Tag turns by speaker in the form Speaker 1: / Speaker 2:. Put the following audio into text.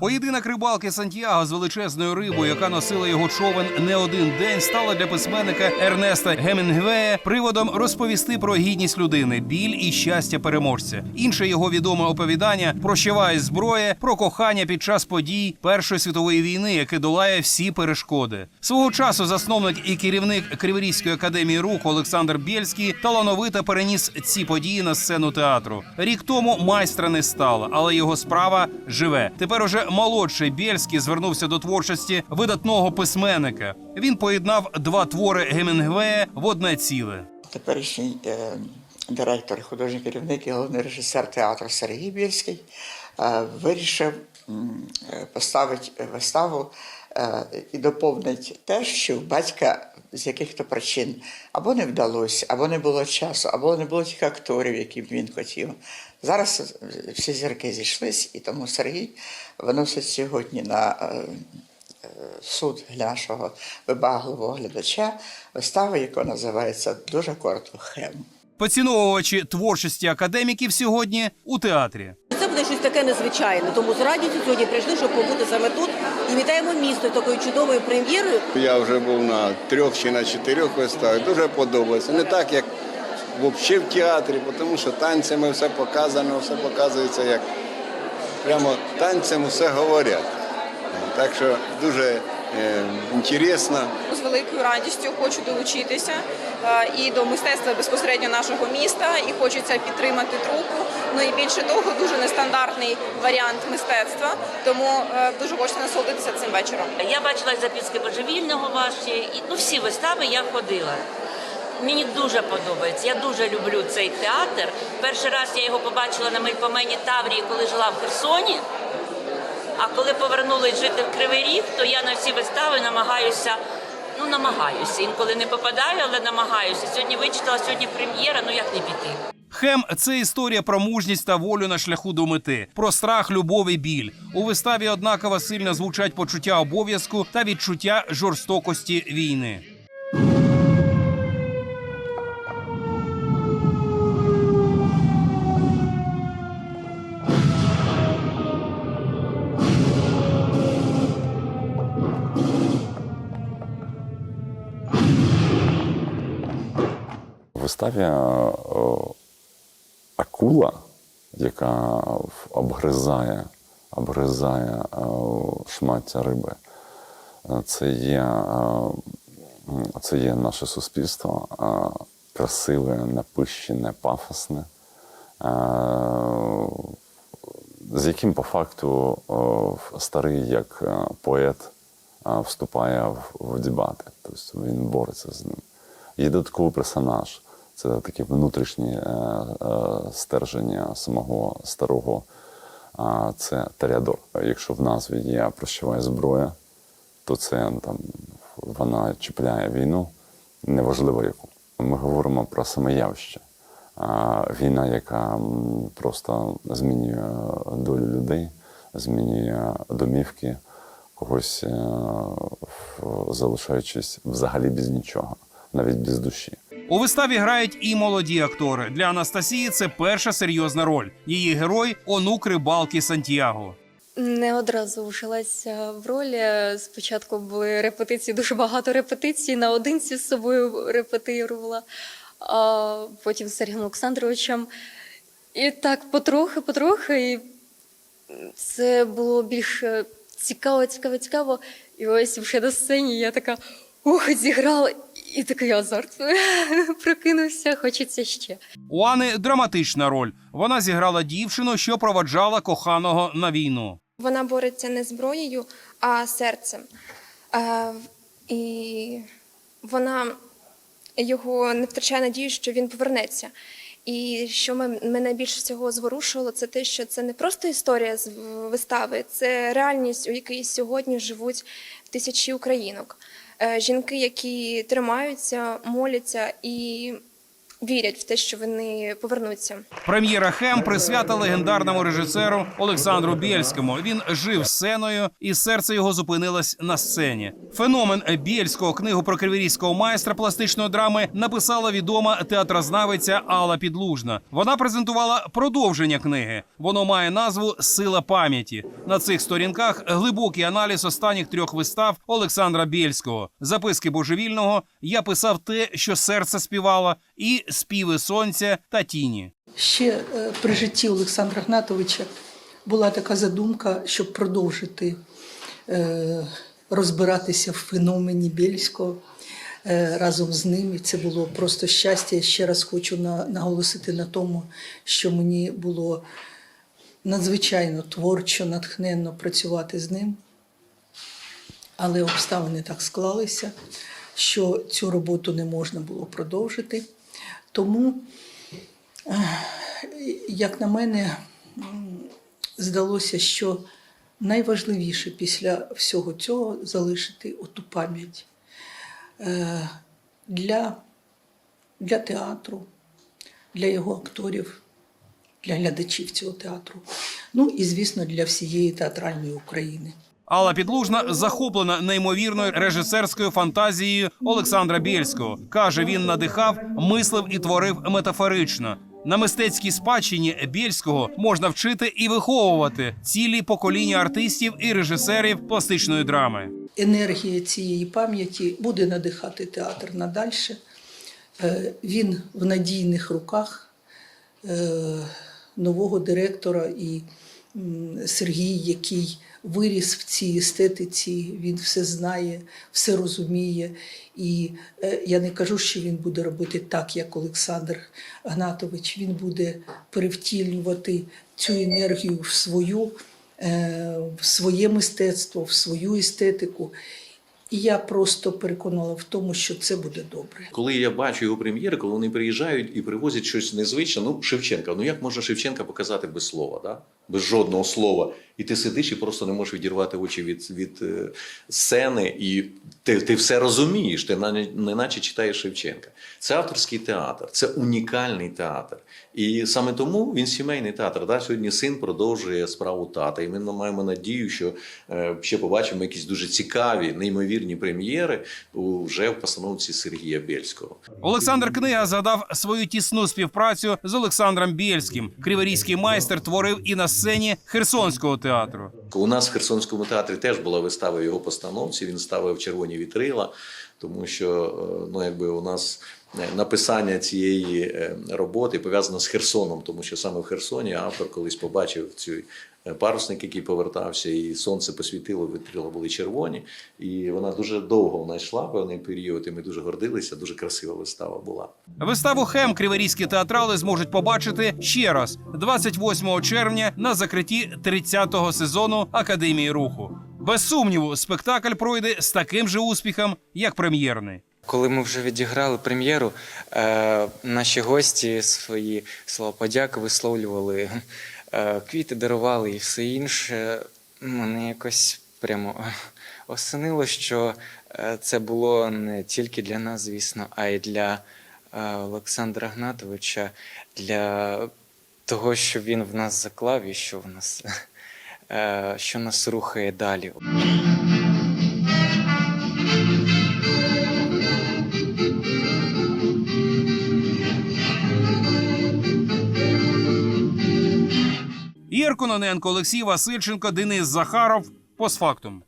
Speaker 1: Поєдинок рибалки Сантьяго з величезною рибою, яка носила його човен не один день, стала для письменника Ернеста Гемінгвея приводом розповісти про гідність людини, біль і щастя переможця. Інше його відоме оповідання «Прощавай зброя про кохання під час подій Першої світової війни, яке долає всі перешкоди. Свого часу засновник і керівник Криворізької академії рук Олександр Бєльський талановито переніс ці події на сцену театру. Рік тому майстра не стало, але його справа живе. Тепер уже молодший Бєльський звернувся до творчості видатного письменника. Він поєднав два твори Гемінгвея в одне ціле.
Speaker 2: Теперішній е, директор, художній керівник і головний режисер театру Сергій Більський е, вирішив е, поставити виставу е, і доповнити те, що в батька з яких-то причин або не вдалося, або не було часу, або не було тих акторів, які він хотів. Зараз е, всі зірки зійшлись, і тому Сергій виносить сьогодні на е, суд для нашого вибагливого глядача виставу, яка називається дуже коротко Хем.
Speaker 1: Поціновувачі творчості академіків сьогодні у театрі.
Speaker 3: Це буде щось таке незвичайне. Тому з радістю сьогодні прийшли, щоб побути саме тут. І вітаємо місто такою чудовою прем'єрою.
Speaker 4: Я вже був на трьох чи на чотирьох виставах. Дуже подобається. Не так, як взагалі в театрі, тому що танцями все показано, все показується як прямо танцем все говорять. Так що дуже е, інтересно.
Speaker 5: З великою радістю хочу долучитися е, і до мистецтва безпосередньо нашого міста, і хочеться підтримати трупу. Ну і більше того, дуже нестандартний варіант мистецтва. Тому е, дуже хочеться насолодитися цим вечором.
Speaker 6: Я бачила записки божевільного ваші, і ну всі вистави я ходила. Мені дуже подобається. Я дуже люблю цей театр. Перший раз я його побачила на мельпомені Таврії, коли жила в Херсоні. А коли повернулись жити в Кривий Ріг, то я на всі вистави намагаюся. Ну, намагаюся. Інколи не попадаю, але намагаюся. Сьогодні вичитала, сьогодні прем'єра, ну як не піти.
Speaker 1: Хем це історія про мужність та волю на шляху до мети, про страх, любов і біль. У виставі однаково сильно звучать почуття обов'язку та відчуття жорстокості війни.
Speaker 7: Виставі е, акула, яка обгризає, обгризає е, шмаття риби, е, це є, це є наше суспільство, красиве, напищене, пафосне, з яким по факту старий як поет вступає в дебати. Тобто він бореться з ним. Є додатковий персонаж. Це таке внутрішнє е, е, стерження самого старого. Це Таріадор. Якщо в назві є прощаває зброя, то це там вона чіпляє війну, неважливо яку. Ми говоримо про саме явище. Війна, яка просто змінює долю людей, змінює домівки, когось е, залишаючись взагалі без нічого, навіть без душі.
Speaker 1: У виставі грають і молоді актори. Для Анастасії це перша серйозна роль. Її герой онук рибалки Сантьяго.
Speaker 8: Не одразу вжилася в роль. Спочатку були репетиції, дуже багато репетицій. Наодинці з собою репетирувала, а потім з Сергієм Олександровичем. І так потрохи, потрохи. І це було більш е, цікаво, цікаво, цікаво. І ось вже на сцені я така ух, зіграла, і такий азарт прокинувся, хочеться ще.
Speaker 1: У Ани драматична роль. Вона зіграла дівчину, що проваджала коханого на війну.
Speaker 9: Вона бореться не зброєю, а серцем. Е, і вона його не втрачає надію, що він повернеться. І що мене більше всього зворушило, це те, що це не просто історія з вистави, це реальність, у якій сьогодні живуть тисячі українок. Е, Жінки, які тримаються, моляться і вірять в те, що вони повернуться.
Speaker 1: Прем'єра Хем присвята легендарному режисеру Олександру Бєльському. Він жив сценою, і серце його зупинилось на сцені. Феномен Бєльського книгу про криворізького майстра пластичної драми написала відома театрознавиця Алла Підлужна. Вона презентувала продовження книги. Воно має назву Сила пам'яті. На цих сторінках глибокий аналіз останніх трьох вистав Олександра Бєльського. Записки божевільного я писав те, що серце співало, і співи сонця та тіні.
Speaker 10: Ще е, при житті Олександра Гнатовича була така задумка, щоб продовжити е, розбиратися в феномені Бєльського е, разом з ним. І це було просто щастя. Я ще раз хочу на, наголосити на тому, що мені було надзвичайно творчо, натхненно працювати з ним. Але обставини так склалися, що цю роботу не можна було продовжити. Тому як на мене, здалося, що найважливіше після всього цього залишити оту пам'ять Е, для, для театру, для його акторів, для глядачів цього театру. Ну і, звісно, для всієї театральної України.
Speaker 1: Алла Підлужна захоплена неймовірною режисерською фантазією Олександра Бєльського. Каже, він надихав, мислив і творив метафорично. На мистецькій спадщині Бєльського можна вчити і виховувати цілі покоління артистів і режисерів пластичної драми.
Speaker 10: енергія цієї пам'яті буде надихати театр надальше. Е, Він в надійних руках е, нового директора і Сергій, який виріс в цій естетиці, він все знає, все розуміє. І е, я не кажу, що він буде робити так, як Олександр Гнатович. Він буде перевтілювати цю енергію в свою е, в своє мистецтво, в свою естетику. І я просто переконала в тому, що це буде добре.
Speaker 11: Коли я бачу його прем'єри, коли вони приїжджають і привозять щось незвичне, ну Шевченка. Ну як можна Шевченка показати без слова, да? без жодного слова? І ти сидиш і просто не можеш відірвати очі від, від е, сцени, і ти, ти все розумієш, ти не наче читаєш Шевченка. Це авторський театр, це унікальний театр. І саме тому він сімейний театр. Да? Сьогодні син продовжує справу тата. І ми маємо надію, що е, ще побачимо якісь дуже цікаві, неймовірні прем'єри вже в постановці Сергія Бєльського.
Speaker 1: Олександр Книга згадав свою тісну співпрацю з Олександром Бєльським. Криворізький майстер творив і на сцені Херсонського театру.
Speaker 11: У нас в Херсонському театрі теж була вистава його постановці. Він ставив червоні вітрила, тому що е, ну, якби у нас написання цієї е, роботи пов'язано з Херсоном, тому що саме в Херсоні автор колись побачив цю е, парусник, який повертався, і сонце посвітило, вітрила були червоні. І вона дуже довго вона йшла певний період, і ми дуже гордилися. Дуже красива вистава була.
Speaker 1: Виставу Хем криворізькі театрали зможуть побачити ще раз 28 червня на закритті 30-го сезону Академії руху. Без сумніву, спектакль пройде з таким же успіхом, як прем'єрний.
Speaker 12: Коли ми вже відіграли прем'єру, е, наші гості свої слова подяки висловлювали, е, квіти дарували і все інше. Мене якось прямо осенило, що е, це було не тільки для нас, звісно, а й для е, Олександра Гнатовича, для того, що він в нас заклав і що в нас, е, що нас рухає далі.
Speaker 1: Ігор Кононенко, Олексій Васильченко, Денис Захаров. Постфактум.